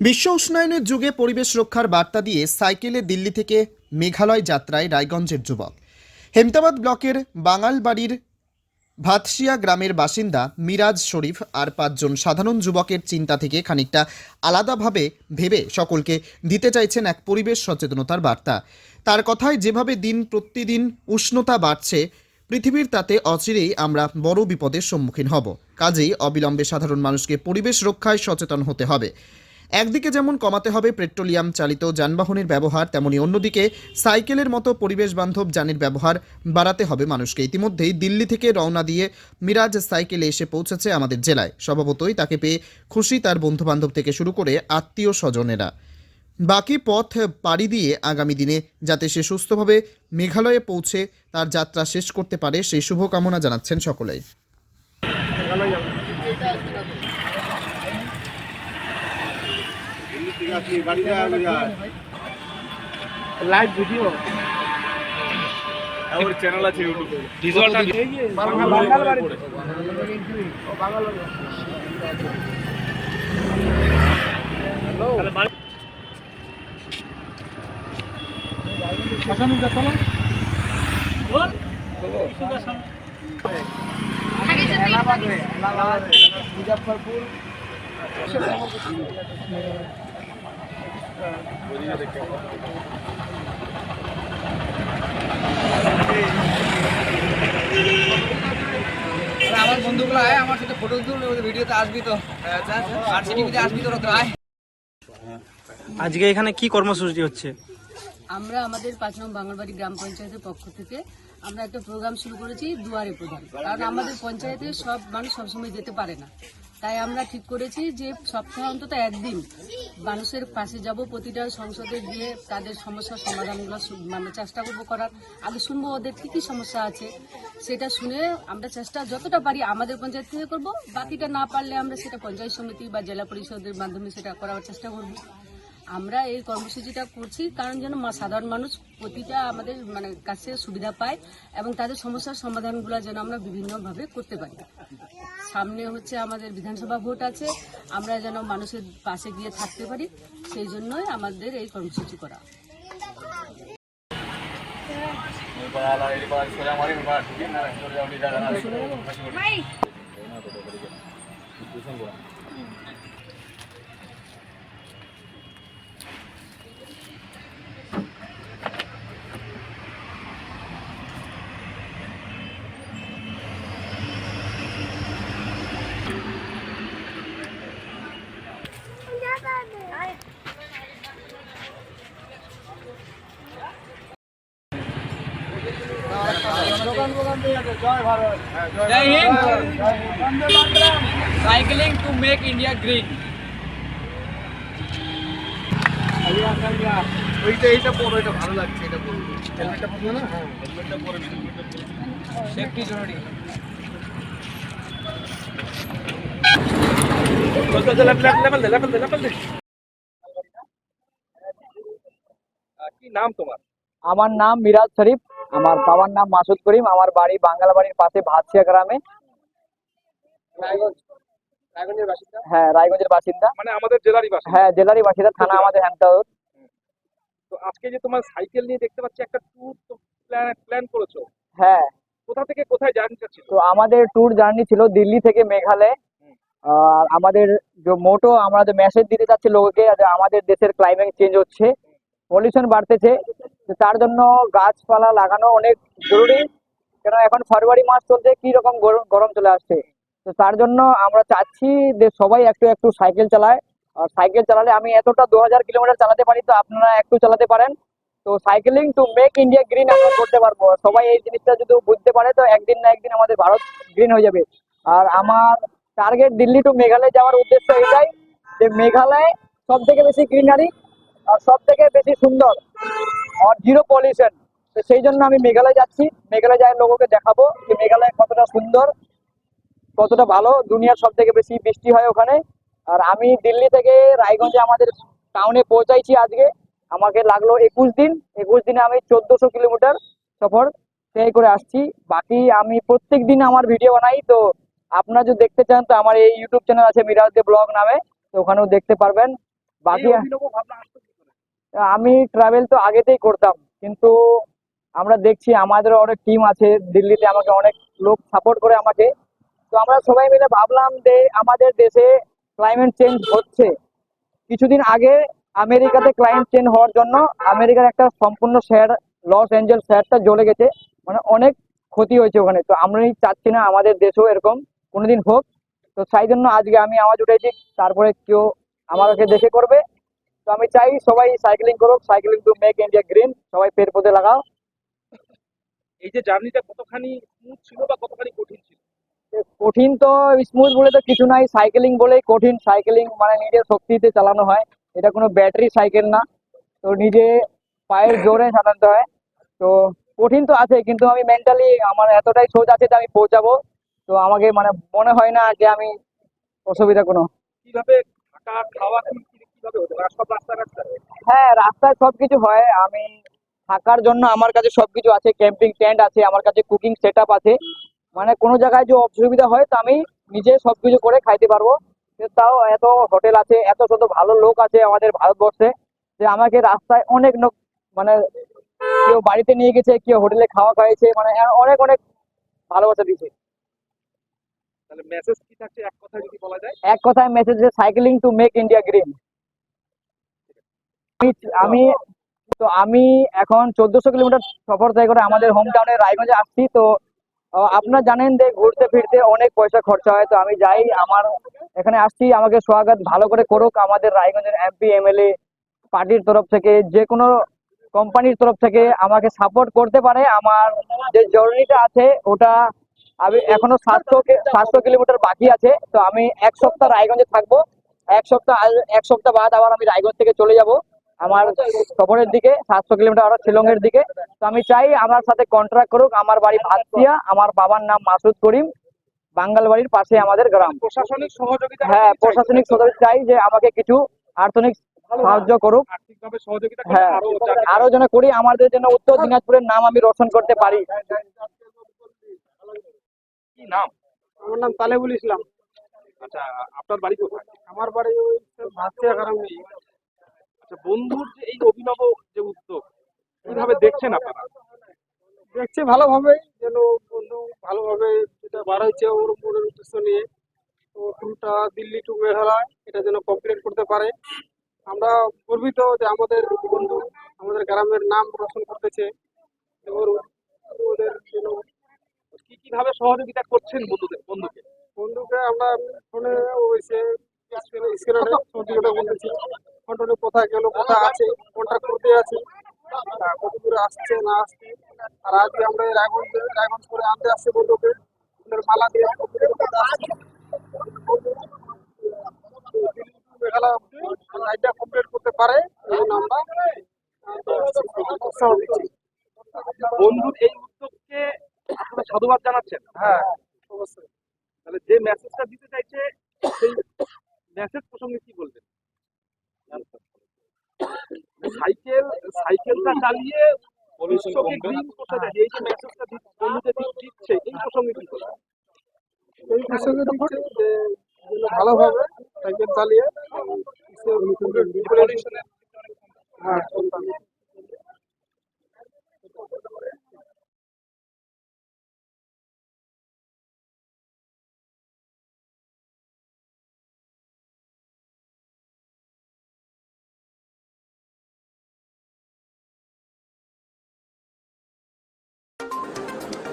বিশ্ব উষ্ণায়নের যুগে পরিবেশ রক্ষার বার্তা দিয়ে সাইকেলে দিল্লি থেকে মেঘালয় যাত্রায় রায়গঞ্জের যুবক। হেমতাবাদ ব্লকের বাঙালবাড়ির ভাতশিয়া গ্রামের বাসিন্দা মিরাজ শরীফ আর পাঁচজন সাধারণ যুবকের চিন্তা থেকে খানিকটা আলাদাভাবে ভেবে সকলকে দিতে চাইছেন এক পরিবেশ সচেতনতার বার্তা। তার কথায় যেভাবে দিন প্রতিদিন উষ্ণতা বাড়ছে, পৃথিবীর তাতে অচিরেই আমরা বড় বিপদের সম্মুখীন হব। কাজেই অবিলম্বে সাধারণ মানুষকে পরিবেশ রক্ষায় সচেতন হতে হবে। একদিকে যেমন কমাতে হবে পেট্রোলিয়াম চালিত যানবাহনের ব্যবহার, তেমনি অন্যদিকে সাইকেলের মতো পরিবেশ বান্ধব যানের ব্যবহার বাড়াতে হবে মানুষকে। ইতিমধ্যেই দিল্লি থেকে রওনা দিয়ে মিরাজ সাইকেলে এসে পৌঁছেছে আমাদের জেলায়। স্বভাবতই তাকে পেয়ে খুশি তার বন্ধুবান্ধব থেকে শুরু করে আত্মীয় স্বজনেরা বাকি পথ পাড়ি দিয়ে আগামী দিনে যাতে সে সুস্থভাবে মেঘালয়ে পৌঁছে, তার যাত্রা শেষ করতে পারে সেই শুভকামনা জানাচ্ছেন সকলেই। লাইভ ভিডিও আমার চ্যানেল আছে ইউটিউবে ভিজুয়ালটা বাঙাল বাড়ি। মুজফরপুর আমার বন্ধুগুলো আয় আমার সাথে ফটো তুল ভিডিওতে আসবি তো। আর টিভিতে আসবি তো তোরা আয়। আজকে এখানে কি কর্মসূচি হচ্ছে? আমরা আমাদের পাঁচ নম্বর বাঙালবাড়ি গ্রাম পঞ্চায়েতের পক্ষ থেকে আমরা একটা প্রোগ্রাম শুরু করেছি দুয়ারে প্রধান। কারণ আমাদের পঞ্চায়েতে সব মানুষ সবসময় যেতে পারে না। তাই আমরা ঠিক করেছি যে সপ্তাহে অন্তত একদিন মানুষের পাশে যাব, প্রতিটা সংসদে গিয়ে তাদের সমস্যার সমাধানগুলো মানে চেষ্টা করব করার। আগে শুনব ওদের কী কী সমস্যা আছে, সেটা শুনে আমরা চেষ্টা যতটা পারি আমাদের পঞ্চায়েত থেকে করব। বাকিটা না পারলে আমরা সেটা পঞ্চায়েত সমিতি বা জেলা পরিষদের মাধ্যমে সেটা করার চেষ্টা করব। আমরা এই কর্মসূচিটা করছি কারণ যেন সাধারণ মানুষ প্রতিটা আমাদের মানে কাছে সুবিধা পায় এবং তাদের সমস্যার সমাধানগুলো যেন আমরা বিভিন্নভাবে করতে পারি। সামনে হচ্ছে আমাদের বিধানসভা ভোট আছে, আমরা যেন মানুষের পাশে গিয়ে থাকতে পারি, সেই জন্যই আমাদের এই কর্মসূচি করা। Jai Hind cycling to make India green ওইটা এইটা পরো এটা ভালো লাগছে এটা পরো হেলমেটটা পরবে না হ্যাঁ হেলমেটটা পরে সেফটি জরুরি লেভেল দে লেভেল দে লেভেল দে কি নাম তোমার? আমার নাম মিরাজ শরীফ। আমার বাবার নাম মাসুদ করিম আমার বাড়ি বাঙ্গালা বাড়ির পাশে ভাতছিয়া গ্রামে। রায়গঞ্জ রায়গঞ্জের বাসিন্দা? হ্যাঁ রায়গঞ্জের বাসিন্দা। মানে আমাদের জেলারই বাসিন্দা। হ্যাঁ জেলারই বাসিন্দা থানা আমাদের হ্যামতাউর তো আজকে যে তোমার সাইকেল নিয়ে দেখতে পাচ্ছি একটা ট্যুর তো প্ল্যান প্ল্যান করেছ। হ্যাঁ। কোথা থেকে কোথায় জার্নি ছিল? তো আমাদের ট্যুর জার্নি ছিল দিল্লি থেকে মেঘালয়। আর আমাদের যে মোটো আমরা যে মেসেজ দিতে চাচ্ছি লোককে আমাদের দেশের ক্লাইমেট চেঞ্জ হচ্ছে। পলিউশন বাড়তেছে। তার জন্য গাছপালা লাগানো অনেক জরুরি। কেন এখন ফেব্রুয়ারি মাস চলছে, কি রকম গরম চলে আসছে? তো তার জন্য আমরা চাচ্ছি যে সবাই একটু একটু সাইকেল চালায়। আর সাইকেল চালালে আমি এতটা দু হাজার কিলোমিটার চালাতে পারি তো আপনারা একটু চালাতে পারেন। তো cycling to make India green আমরা করতে পারব। সবাই এই জিনিসটা যদি বুঝতে পারে তো একদিন না একদিন আমাদের ভারত গ্রিন হয়ে যাবে। আর আমার টার্গেট দিল্লি টু মেঘালয় যাওয়ার উদ্দেশ্য এটাই যে মেঘালয় সব থেকে বেশি গ্রিনারি আর সব থেকে বেশি সুন্দর। জিরো পলিউশন সেই জন্য আমি মেঘালয় যাচ্ছি। মেঘালয় যাই লোককে দেখাবো যে মেঘালয় কতটা সুন্দর কতটা ভালো। দুনিয়ার সব থেকে বেশি বৃষ্টি হয় ওখানে। আর আমি দিল্লি থেকে রায়গঞ্জে আমাদের টাউনে পৌঁছাইছি আজকে। আমাকে লাগল একুশ দিন। একুশ দিনে আমি চোদ্দশো কিলোমিটার সফর সেই করে আসছি। বাকি আমি প্রত্যেক দিন আমার ভিডিও বানাই। তো আপনারা যদি দেখতে চান তো আমার এই ইউটিউব চ্যানেল আছে মিরাজ দে ব্লগ নামে। তো ওখানেও দেখতে পারবেন। বাকি আমি ট্রাভেল তো আগেতেই করতাম, কিন্তু আমরা দেখছি আমাদের অনেক টিম আছে, দিল্লিতে আমাকে অনেক লোক সাপোর্ট করে আমাকে। তো আমরা সবাই মিলে ভাবলাম যে আমাদের দেশে ক্লাইমেট চেঞ্জ হচ্ছে। কিছুদিন আগে আমেরিকাতে ক্লাইমেট চেঞ্জ হওয়ার জন্য আমেরিকার একটা সম্পূর্ণ শহর লস অ্যাঞ্জেলস শহরটা জ্বলে গেছে মানে অনেক ক্ষতি হয়েছে ওখানে। তো আমি চাচ্ছি না আমাদের দেশেও এরকম কোনোদিন হোক। তো সেই জন্য আজকে আমি আওয়াজ উঠেছি, তারপরে কেউ আমাকে দেখে করবে। তো আমি চাই সবাই সাইক্লিং করুক cycling to make India green সবাই পেড় পৌধে লাগাও। এই যে জার্নিটা কতখানি স্মুথ ছিল বা কতখানি কঠিন ছিল? কঠিন তো স্মুথ বলে তো কিছু নাই সাইকেলিং বলেই কঠিন। সাইকেলিং মানে নিজের শক্তিতে চালানো হয় এটা কোনো ব্যাটারি সাইকেল না। তো নিজে পায়ের জোরে চালাতে হয়। তো কঠিন তো আছে কিন্তু আমি মেন্টালি আমার এতটাই সোজ আছে যে আমি পৌঁছাবো। তো আমাকে মানে মনে হয় না যে আমি অসুবিধা কোনো। কীভাবে থাকা খাওয়া হ্যাঁ রাস্তায় সবকিছু হয়। আমি থাকার জন্য আমার কাছে সবকিছু আছে ক্যাম্পিং টেন্ট আছে আমার কাছে কুকিং সেট আছে। মানে কোনো জায়গায় যে অসুবিধা হয় তো আমি নিজে সবকিছু করে খাইতে পারব। তাও এত হোটেল আছে এত শত ভালো লোক আছে আমাদের ভারতবর্ষে যে আমাকে রাস্তায় অনেক লোক মানে কেউ বাড়িতে নিয়ে গেছে কেউ হোটেলে খাওয়া খাইয়েছে মানে অনেক অনেক ভালোবাসা দিয়েছে। এক কথায় message cycling to make India green আমি তো আমি এখন চোদ্দশো কিলোমিটার সফর তয় করে আমাদের হোম টাউনে রায়গঞ্জে আসছি। তো আপনারা জানেন যে ঘুরতে ফিরতে অনেক পয়সা খরচা হয়। তো আমি যাই, আমার এখানে আসছি। আমাকে স্বাগত, ভালো করে করুক আমাদের রায়গঞ্জের এমপি এমএলএ পার্টির তরফ থেকে, যে কোনো কোম্পানির তরফ থেকে আমাকে সাপোর্ট করতে পারে। আমার যে জার্নিটা আছে, ওটা আমি এখনও সাতশো সাতশো কিলোমিটার বাকি আছে। তো আমি এক সপ্তাহ রায়গঞ্জে থাকব। এক সপ্তাহ এক সপ্তাহ বাদ আবার আমি রায়গঞ্জ থেকে চলে যাব। আমার সফরের দিকে সাতশো কিলোমিটার আবার শিলংয়ের দিকে। তো আমি চাই আমার সাথে কন্ট্রাক্ট করুক আমার বাড়ি ভাতিয়া আমার বাবার নাম মাসুদ করিম বাঙ্গাল বাড়ির পাশে আমাদের গ্রাম। প্রশাসনিক সহযোগিতা হ্যাঁ প্রশাসনিক সদস্য চাই যে আমাকে কিছু আর্থিক সাহায্য করুক। সহযোগিতা হ্যাঁ আরও যেন করি আমাদের জন্য উত্তর দিনাজপুরের নাম আমি রোশন করতে পারি। কি নাম? আমার নাম তালেবুল ইসলাম। আচ্ছা আপনার বাড়ি কোথায়? আমার বাড়ি ওই ভাতশিয়া গ্রাম বন্ধুর যে এই অভিনব যে উদ্যোগ কীভাবে দেখছেন আপনারা? দেখছি ভালোভাবে যেন বন্ধু ভালোভাবে যেটা হয়েছে ওর মনের উদ্দেশ্য নিয়ে তো ট্যুরটা দিল্লি টু মেঘালয় এটা যেন কমপ্লিট করতে পারে। আমরা গর্বিত যে আমাদের বন্ধু আমাদের গ্রামের নাম রোশন করতেছে ওর ওদের যেন কি কীভাবে সহযোগিতা করছেন বন্ধুদের বন্ধুকে? বন্ধুকে আমরা ফোনে ওইসে স্ক্রিনে সহযোগিতা বলতেছি। ফোনে কোথায় গেল কোথায় আছে কোনটা করতে আছে কত দূরে আসছে না আসছে আর আজকে আমরা রায়গঞ্জ রায়গঞ্জ করে আনতে আসছে বন্ধুকে ওদের মালা দিয়ে complete মেঘালয় অব্দি রাইডটা কমপ্লিট করতে পারে এই জন্য আমরা উৎসাহ দিচ্ছি। বন্ধুর এই উদ্যোগকে আপনারা সাধুবাদ জানাচ্ছেন? হ্যাঁ। অবশ্যই। তাহলে যে মেসেজটা দিতে চাইছে সেই মেসেজ প্রসঙ্গে কি বলবেন? সাইকেল সাইকেলটা চালিয়ে বিশ্বকে green করতে চাইছে। এই যে মেসেজটা বন্ধুদের দিচ্ছে এই প্রসঙ্গে কি বলবেন এই বিষয়ে দিচ্ছে যে ভালোভাবে সাইকেল চালিয়ে হ্যাঁ।